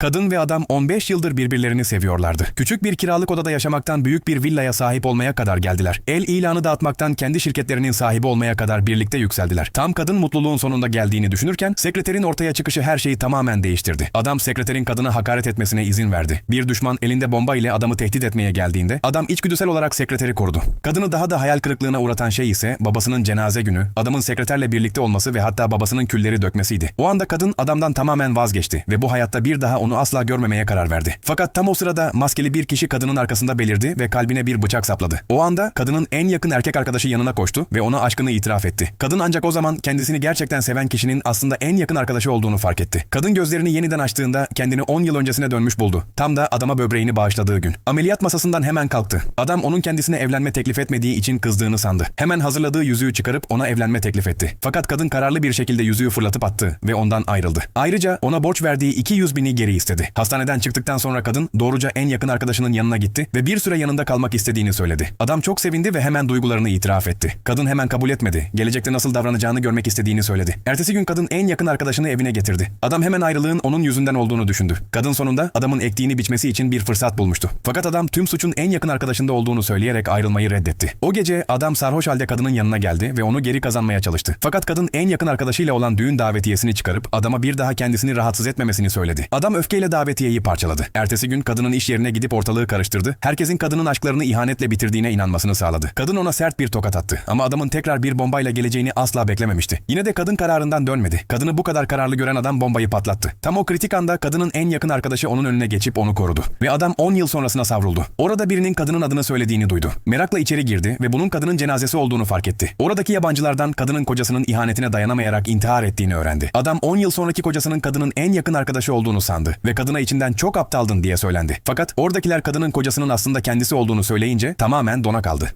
Kadın ve adam 15 yıldır birbirlerini seviyorlardı. Küçük bir kiralık odada yaşamaktan büyük bir villaya sahip olmaya kadar geldiler. El ilanı dağıtmaktan kendi şirketlerinin sahibi olmaya kadar birlikte yükseldiler. Tam kadın mutluluğun sonunda geldiğini düşünürken sekreterin ortaya çıkışı her şeyi tamamen değiştirdi. Adam sekreterin kadına hakaret etmesine izin verdi. Bir düşman elinde bomba ile adamı tehdit etmeye geldiğinde adam içgüdüsel olarak sekreteri korudu. Kadını daha da hayal kırıklığına uğratan şey ise babasının cenaze günü, adamın sekreterle birlikte olması ve hatta babasının külleri dökmesiydi. O anda kadın adamdan tamamen vazgeçti ve bu hayatta bir daha onu asla görmemeye karar verdi. Fakat tam o sırada maskeli bir kişi kadının arkasında belirdi ve kalbine bir bıçak sapladı. O anda kadının en yakın erkek arkadaşı yanına koştu ve ona aşkını itiraf etti. Kadın ancak o zaman kendisini gerçekten seven kişinin aslında en yakın arkadaşı olduğunu fark etti. Kadın gözlerini yeniden açtığında kendini 10 yıl öncesine dönmüş buldu. Tam da adama böbreğini bağışladığı gün. Ameliyat masasından hemen kalktı. Adam onun kendisine evlenme teklif etmediği için kızdığını sandı. Hemen hazırladığı yüzüğü çıkarıp ona evlenme teklif etti. Fakat kadın kararlı bir şekilde yüzüğü fırlatıp attı ve ondan ayrıldı. Ayrıca ona borç verdiği 200 bini geri istedi. Hastaneden çıktıktan sonra kadın doğruca en yakın arkadaşının yanına gitti ve bir süre yanında kalmak istediğini söyledi. Adam çok sevindi ve hemen duygularını itiraf etti. Kadın hemen kabul etmedi. Gelecekte nasıl davranacağını görmek istediğini söyledi. Ertesi gün kadın en yakın arkadaşını evine getirdi. Adam hemen ayrılığın onun yüzünden olduğunu düşündü. Kadın sonunda adamın ektiğini biçmesi için bir fırsat bulmuştu. Fakat adam tüm suçun en yakın arkadaşında olduğunu söyleyerek ayrılmayı reddetti. O gece adam sarhoş halde kadının yanına geldi ve onu geri kazanmaya çalıştı. Fakat kadın en yakın arkadaşıyla olan düğün davetiyesini çıkarıp adama bir daha kendisini rahatsız etmemesini söyledi. Adam öfkeyle davetiyeyi parçaladı. Ertesi gün kadının iş yerine gidip ortalığı karıştırdı. Herkesin kadının aşklarını ihanetle bitirdiğine inanmasını sağladı. Kadın ona sert bir tokat attı. Ama adamın tekrar bir bombayla geleceğini asla beklememişti. Yine de kadın kararından dönmedi. Kadını bu kadar kararlı gören adam bombayı patlattı. Tam o kritik anda kadının en yakın arkadaşı onun önüne geçip onu korudu. Ve adam 10 yıl sonrasına savruldu. Orada birinin kadının adını söylediğini duydu. Merakla içeri girdi ve bunun kadının cenazesi olduğunu fark etti. Oradaki yabancılardan kadının kocasının ihanetine dayanamayarak intihar ettiğini öğrendi. Adam 10 yıl sonraki kocasının kadının en yakın arkadaşı olduğunu sandı ve kadına içinden çok aptaldın diye söylendi. Fakat oradakiler kadının kocasının aslında kendisi olduğunu söyleyince tamamen dona kaldı.